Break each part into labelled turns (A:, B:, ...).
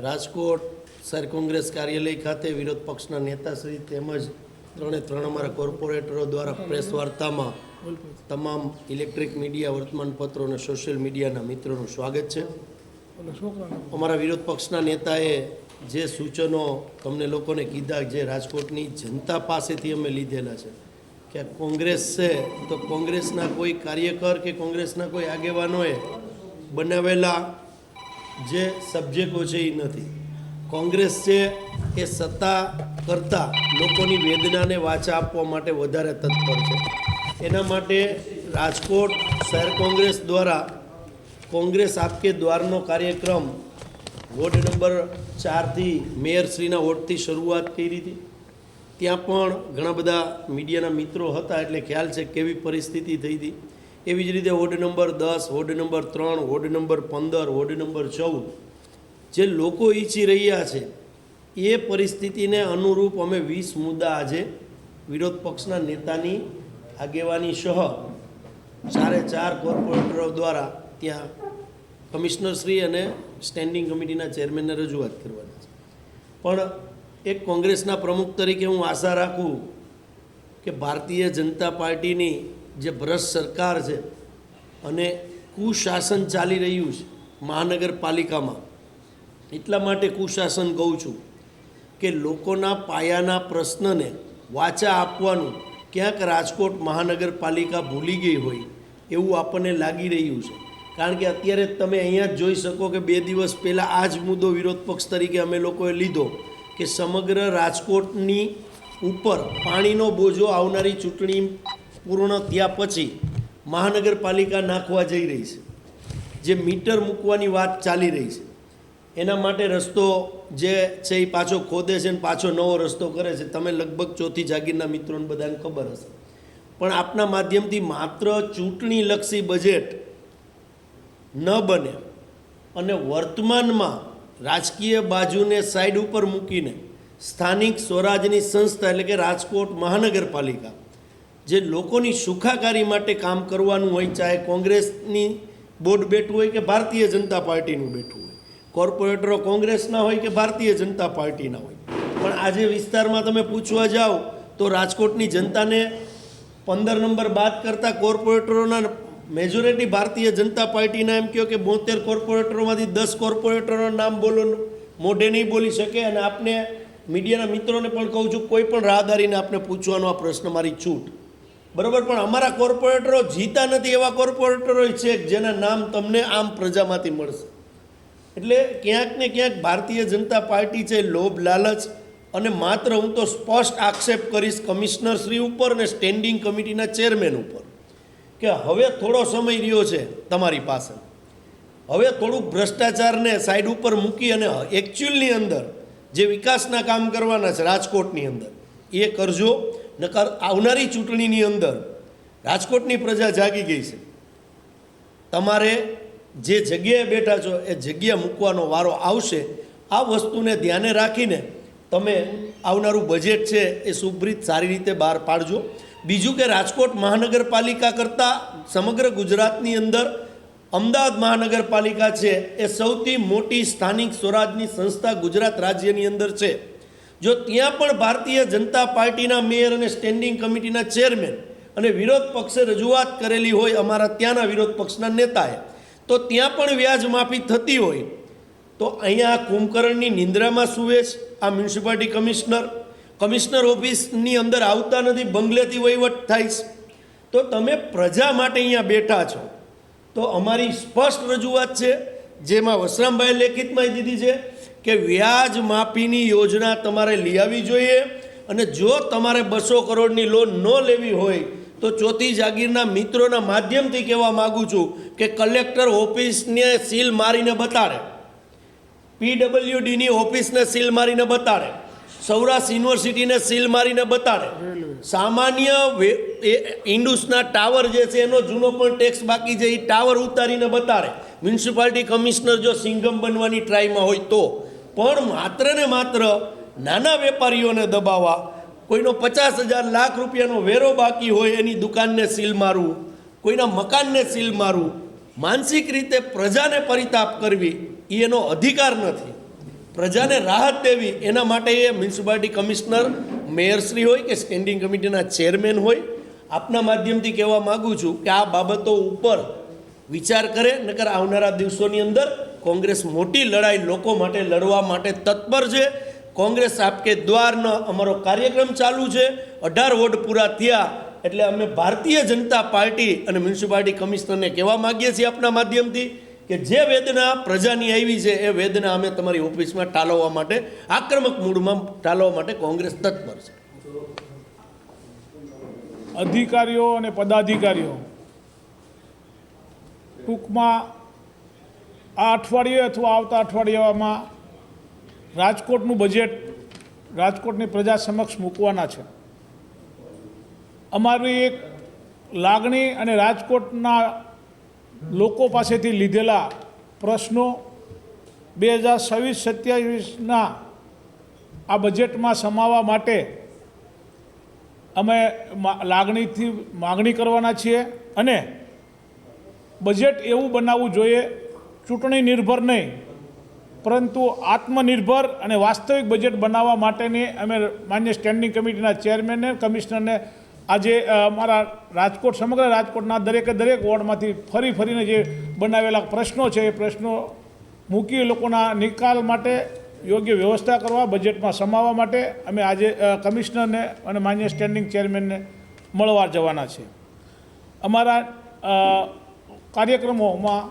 A: રાજકોટ શહેર કોંગ્રેસ કાર્યાલય ખાતે વિરોધ પક્ષના નેતાશ્રી તેમજ ત્રણે ત્રણ અમારા કોર્પોરેટરો દ્વારા પ્રેસ વાર્તામાં તમામ ઇલેક્ટ્રિક મીડિયા વર્તમાનપત્રો અને સોશિયલ મીડિયાના મિત્રોનું સ્વાગત છે. અમારા વિરોધ પક્ષના નેતાએ જે સૂચનો તમને લોકોને કીધા જે રાજકોટની જનતા પાસેથી અમે લીધેલા છે કે કોંગ્રેસ છે તો કોંગ્રેસના કોઈ કાર્યકર કે કોંગ્રેસના કોઈ આગેવાનોએ બનાવેલા જે સબ્જેક્ટો છે એ નથી. કોંગ્રેસ છે એ સત્તા કરતાં લોકોની વેદનાને વાચા આપવા માટે વધારે તત્પર છે. એના માટે રાજકોટ શહેર કોંગ્રેસ દ્વારા કોંગ્રેસ આપકે દ્વારનો કાર્યક્રમ વોર્ડ નંબર ચારથી મેયરશ્રીના વોર્ડથી શરૂઆત કરી હતી. ત્યાં પણ ઘણા બધા મીડિયાના મિત્રો હતા એટલે ખ્યાલ છે કેવી પરિસ્થિતિ થઈ હતી. એવી જ રીતે વોર્ડ નંબર દસ, વોર્ડ નંબર ત્રણ, વોર્ડ નંબર પંદર, વોર્ડ નંબર ચૌદ. જે લોકો ઈચ્છી રહ્યા છે, એ પરિસ્થિતિને અનુરૂપ અમે વીસ મુદ્દા આજે વિરોધ પક્ષના નેતાની આગેવાની સહ ચારે ચાર કોર્પોરેટરો દ્વારા ત્યાં કમિશનરશ્રી અને સ્ટેન્ડિંગ કમિટીના ચેરમેનને રજૂઆત કરવાની છે. પણ એક કોંગ્રેસના પ્રમુખ તરીકે હું આશા રાખું કે ભારતીય જનતા પાર્ટીની જે ભ્રષ્ટ સરકાર છે અને કુશાસન ચાલી રહ્યું છે મહાનગરપાલિકામાં. એટલા માટે કુશાસન કહું છું કે લોકોના પાયાના પ્રશ્નને વાચા આપવાનું ક્યાંક રાજકોટ મહાનગરપાલિકા ભૂલી ગઈ હોય એવું આપણને લાગી રહ્યું છે. કારણ કે અત્યારે તમે અહીંયા જ જોઈ શકો કે બે દિવસ પહેલાં આ જ મુદ્દો વિરોધ પક્ષ તરીકે અમે લોકોએ લીધો કે સમગ્ર રાજકોટની ઉપર પાણીનો બોજો આવનારી ચૂંટણી પૂર્ણ થયા પછી મહાનગરપાલિકા નાખવા જઈ રહી છે. જે મીટર મૂકવાની વાત ચાલી રહી છે. એના માટે રસ્તો જે છે એ પાછો ખોદે છે ને પાછો નવો રસ્તો કરે છે. તમે લગભગ ચોથી જાગીરના મિત્રોને બધાને ખબર હશે. પણ આપના માધ્યમથી માત્ર ચૂંટણીલક્ષી બજેટ ન બને અને વર્તમાનમાં રાજકીય બાજુને સાઈડ ઉપર મૂકીને સ્થાનિક સ્વરાજની સંસ્થા એટલે કે રાજકોટ મહાનગરપાલિકા જે લોકોની સુખાકારી માટે કામ કરવાનું હોય, ચાહે કોંગ્રેસની બોર્ડ બેઠું હોય કે ભારતીય જનતા પાર્ટીનું બેઠું હોય. કોર્પોરેટરો કોંગ્રેસના હોય કે ભારતીય જનતા પાર્ટીના હોય. પણ આજે વિસ્તારમાં તમે પૂછવા જાઓ તો રાજકોટની જનતાને પંદર નંબર બાદ કરતાં કોર્પોરેટરોના મેજોરિટી ભારતીય જનતા પાર્ટીના એમ કહો કે બોતેર કોર્પોરેટરોમાંથી દસ કોર્પોરેટરોના નામ બોલો મોઢે નહીં બોલી શકે અને આપને મીડિયાના મિત્રોને પણ કહું છું, કોઈ પણ રાહદારીને આપને પૂછવાનો આ પ્રશ્ન મારી છૂટ. બરાબર, પણ અમારા કોર્પોરેટરો જીતા નથી એવા કોર્પોરેટરો છે જેના નામ તમને આમ પ્રજામાંથી મળશે. એટલે ક્યાંક ને ક્યાંક ભારતીય જનતા પાર્ટી છે, લોભ, લાલચ, અને માત્ર હું તો સ્પષ્ટ આક્ષેપ કરીશ કમિશનર શ્રી ઉપર અને સ્ટેન્ડિંગ કમિટીના ચેરમેન ઉપર, કે હવે થોડો સમય રહ્યો છે તમારી પાસે. હવે થોડુંક ભ્રષ્ટાચારને સાઈડ ઉપર મૂકી અને એકચ્યુઅલની અંદર જે વિકાસના કામ કરવાના છે, રાજકોટની અંદર, એ કરજો. નકર આવનારી ચૂંટણીની અંદર રાજકોટની પ્રજા જાગી ગઈ છે. તમારે જે જગ્યાએ બેઠા છો એ જગ્યા મૂકવાનો વારો આવશે. આ વસ્તુને ધ્યાને રાખીને તમે આવનારું બજેટ છે એ સુભ્રિત સારી રીતે બહાર પાડજો. બીજું કે રાજકોટ મહાનગરપાલિકા કરતાં સમગ્ર ગુજરાતની અંદર અમદાવાદ મહાનગરપાલિકા છે એ સૌથી મોટી સ્થાનિક સ્વરાજની સંસ્થા ગુજરાત રાજ્યની અંદર છે. જો ત્યાં પણ ભારતીય જનતા પાર્ટીના મેયર અને સ્ટેન્ડિંગ કમિટીના ચેરમેન અને વિરોધ પક્ષે રજૂઆત કરેલી હોય અમારા ત્યાંના વિરોધ પક્ષના નેતાએ, તો ત્યાં પણ વ્યાજ માફી થતી હોય. તો અહીંયા કુંભકર્ણની નિંદ્રામાં સુવે છે આ મ્યુનિસિપાલિટી કમિશનર કમિશનર ઓફિસની અંદર આવતા નથી, બંગલેથી વહીવટ થાય છે. તો તમે પ્રજા માટે અહીંયા બેઠા છો. તો અમારી સ્પષ્ટ રજૂઆત છે, જેમાં વસરામભાઈ લેખિતમાં દીધી છે કે વ્યાજ માફીની યોજના તમારે લઈ આવવી જોઈએ અને જો તમારે બસો કરોડની લોન ન લેવી હોય, તો ચોથી જાગીરના મિત્રોના માધ્યમથી કહેવા માગું છું કે કલેક્ટર ઓફિસને સીલ મારીને બતાડે. પીડબ્લ્યુડીની ઓફિસને સીલ મારીને બતાડે. સૌરાષ્ટ્ર યુનિવર્સિટીને સીલ મારીને બતાડે. સામાન્ય ઇન્ડુસના ટાવર જે છે, એનો જૂનો પણ ટેક્સ બાકી છે એ ટાવર ઉતારીને બતાડે. મ્યુનિસિપાલિટી કમિશનર જો સિંગમ બનવાની ટ્રાયમાં હોય તો. પણ માત્ર ને માત્ર નાના વેપારીઓને દબાવવા, કોઈનો પચાસ હજાર લાખ રૂપિયાનો વેરો બાકી હોય એની દુકાનને સીલ મારવું, કોઈના મકાનને સીલ મારવું, માનસિક રીતે પ્રજાને પરિતાપ કરવી એ એનો અધિકાર નથી. પ્રજાને રાહત દેવી, એના માટે એ મ્યુનિસિપાલિટી કમિશનર, મેયરશ્રી હોય કે સ્ટેન્ડિંગ કમિટીના ચેરમેન હોય, આપના માધ્યમથી કહેવા માગું છું કે આ બાબતો ઉપર વિચાર કરે, નકર આવનારા દિવસોની અંદર કોંગ્રેસ મોટી લડાઈ લોકો માટે લડવા માટે તત્પર છે. કોંગ્રેસ આપકે દ્વારનો અમારો કાર્યક્રમ ચાલુ છે. અઢાર વોર્ડ પૂરા થયા એટલે અમે ભારતીય જનતા પાર્ટી અને મ્યુનિસિપાલિટી કમિશનરને કહેવા માગીએ છીએ આપના માધ્યમથી કે જે વેદના પ્રજાની આવી છે એ વેદના અમે તમારી ઓફિસમાં ટાળવવા માટે, આક્રમક મૂડમાં ટાળવવા માટે કોંગ્રેસ તત્પર છે.
B: અધિકારીઓ અને પદાધિકારીઓ, ટૂંકમાં આ અઠવાડિયે અથવા આવતા અઠવાડિયામાં રાજકોટનું બજેટ રાજકોટની પ્રજા સમક્ષ મૂકવાના છે. અમારી એક લાગણી અને રાજકોટના લોકો પાસેથી લીધેલા પ્રશ્નો બે હજાર છવ્વીસ સત્યાવીસના આ બજેટમાં સમાવવા માટે અમે લાગણીથી માગણી કરવાના છીએ અને બજેટ એવું બનાવવું જોઈએ ચૂંટણી નિર્ભર નહીં. પરંતુ આત્મનિર્ભર અને વાસ્તવિક બજેટ બનાવવા માટેની અમે માન્ય સ્ટેન્ડિંગ કમિટીના ચેરમેનને, કમિશનરને આજે અમારા રાજકોટ, સમગ્ર રાજકોટના દરેકે દરેક વોર્ડમાંથી ફરી ફરીને જે બનાવેલા પ્રશ્નો છે, એ પ્રશ્નો મૂકી લોકોના નિકાલ માટે યોગ્ય વ્યવસ્થા કરવા, બજેટમાં સમાવવા માટે અમે આજે કમિશનરને અને માન્ય સ્ટેન્ડિંગ ચેરમેનને મળવા જવાના છે અમારા કાર્યક્રમોમાં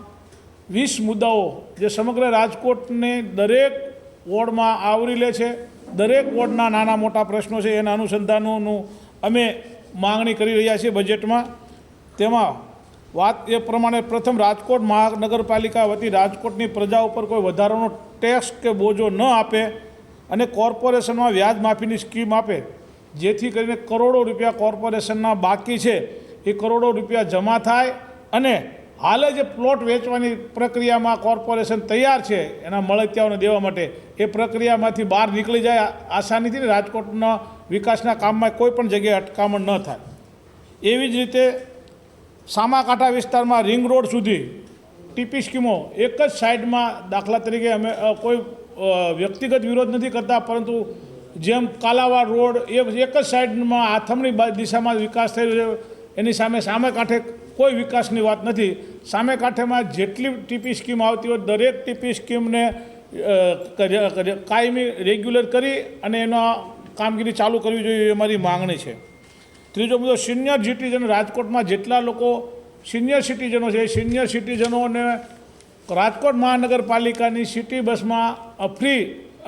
B: વીસ મુદ્દાઓ જે સમગ્ર રાજકોટને દરેક વોર્ડમાં આવરી લે છે, દરેક વોર્ડના નાના મોટા પ્રશ્નો છે, એના અનુસંધાનોનું અમે માંગણી કરી રહ્યા છીએ બજેટમાં. તેમાં વાત એ પ્રમાણે પ્રથમ રાજકોટ મહાનગરપાલિકા વતી રાજકોટની પ્રજા ઉપર કોઈ વધારાનો ટેક્સ કે બોજો ન આપે અને કોર્પોરેશનમાં વ્યાજ માફીની સ્કીમ આપે, જેથી કરીને કરોડો રૂપિયા કોર્પોરેશનના બાકી છે. એ કરોડો રૂપિયા જમા થાય અને હાલે જે પ્લોટ વેચવાની પ્રક્રિયામાં કોર્પોરેશન તૈયાર છે, એના મળતિયાઓને દેવા માટે. એ પ્રક્રિયામાંથી બહાર નીકળી જાય આસાનીથી રાજકોટના વિકાસના કામમાં કોઈ પણ જગ્યાએ અટકામણ ન થાય. એવી જ રીતે સામાકાંઠા વિસ્તારમાં રિંગ રોડ સુધી ટીપી સ્કીમો એક જ સાઈડમાં દાખલા તરીકે અમે કોઈ વ્યક્તિગત વિરોધ નથી કરતા, પરંતુ જેમ કાલાવાડ રોડ એક જ સાઈડમાં આથમણી દિશામાં વિકાસ થઈ રહ્યો એની સામે સામે કાંઠે કોઈ વિકાસની વાત નથી. સામે કાંઠેમાં જેટલી ટીપી સ્કીમ આવતી હોય, દરેક ટીપી સ્કીમને કાયમી રેગ્યુલર કરી અને એનો કામગીરી ચાલુ કરવી જોઈએ એ મારી માંગણી છે. ત્રીજો મુદ્દો, સિનિયર સિટીઝન, રાજકોટમાં જેટલા લોકો સિનિયર સિટીઝનો છે, એ સિનિયર સિટીઝનોને રાજકોટ મહાનગરપાલિકાની સિટી બસમાં ફ્રી